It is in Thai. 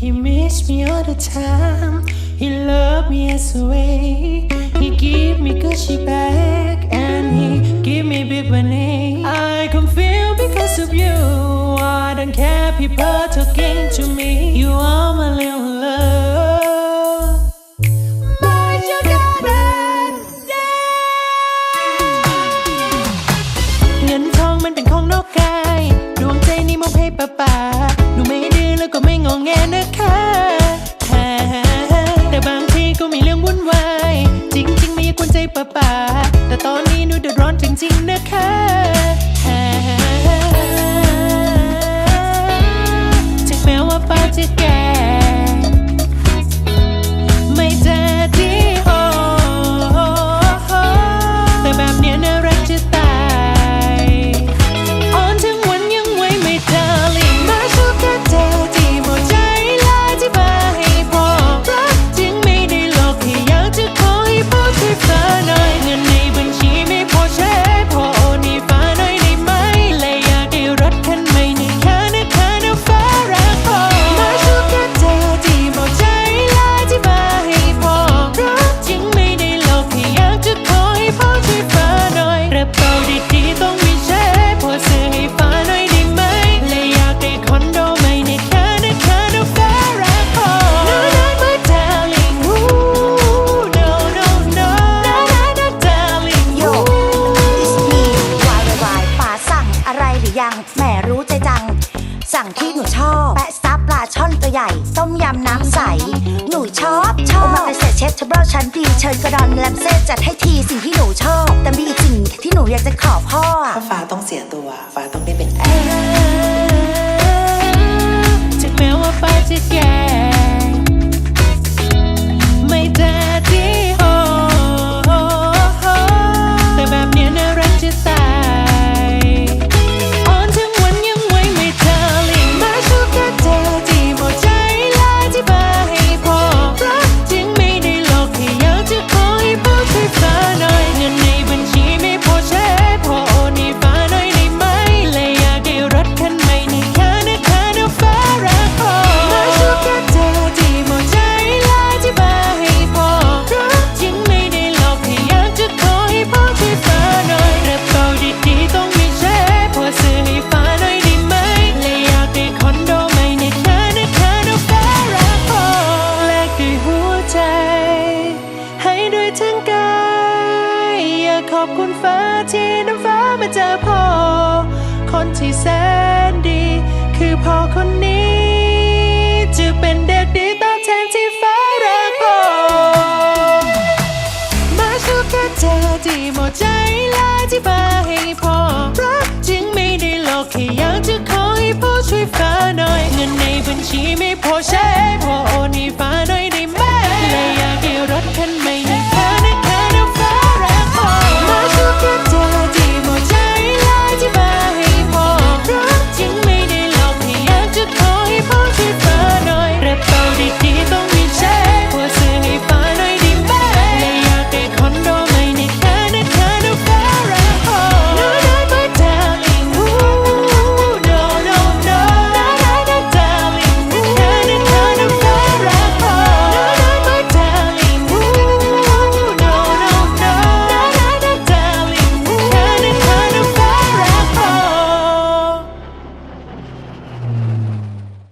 He miss me all the time. He love me as a way. He give me Gucci bag and he give me big money. I can feel because of you. I don't care people talking to me. You are my little love. My sugar daddy. เงินทองมันเป็นของนอกกาย ดวงใจนี้มอบให้ป้าป่า แงนะคะฮ่าแต่บางทีก็มีเรื่องวุ่นวาย จริงๆไม่อยากวนใจป้าป่าแต่ตอนนี้หนูเดือดร้อนจริง ๆ นะคะฮ่าถึงแม้ว่าป้าจะแก่ไม่แจ๊ดีโอแต่แบบเนี้ยน่ารัก ตัวใหญ่ ต้มยำน้ำใส หนูชอบ ชอบโอมากาเสร็จเชฟเทเบิลชั้นดี เชิญกระดอนแลมเซ่จัดให้ทีสิ่งที่หนูชอบ แต่มีอีกสิ่งที่หนูอยากจะขอพ่ออะถ้าฟ้าต้องเสียตัวฟ้าต้องได้เป็นแอร์ถึงแม้ว่าฟ้าจะแก่ อบคุณฟ้าที่น้ำฟ้ามาเจอพ่อ คนที่แสนดี คือพ่อคนนี้ จะเป็นเด็กดีตอบแทนที่ฟ้ารักพ่อ มาชอบแค่เธอที่หมดใจลาที่มาให้พ่อรักจริงไม่ได้หลอกแค่อยากจะขอให้พ่อช่วยฟ้าหน่อย เงินในบัญชีไม่พอใช้ฟ้าหน่อย